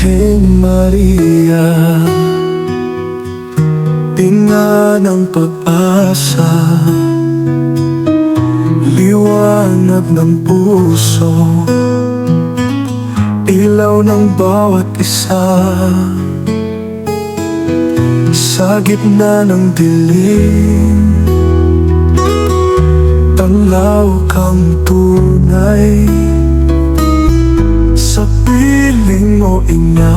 Aming Maria Ina ng pag-asa Liwanag ng puso Ilaw ng bawat isa. Sa gitna ng dilim Tanglaw kang tunay. Sa piling mo ina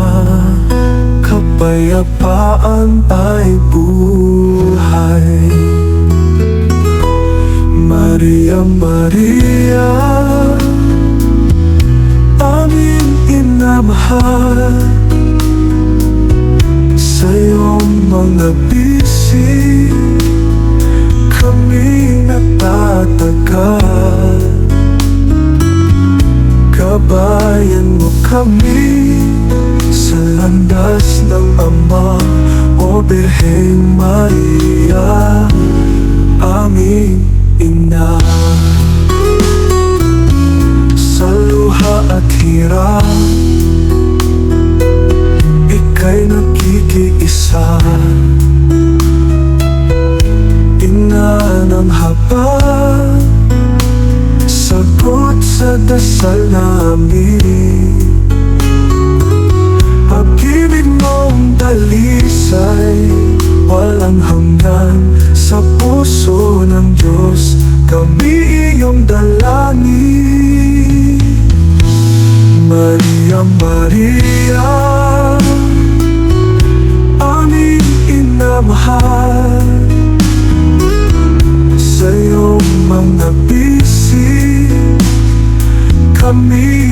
Kapayapaan ay buhay. Maria, Maria Aming inamahal. Sa iyong mga bisig Kami nagtatagal. Kabayan mo kami landas ng Ama O Birheng Maria Aming Ina. Sa luha at hirap Ika'y nakikiisa Ina ng habang Sagot sa dasal namin Maria, Maria Aming inamahal. Sa iyong mga bisig Kami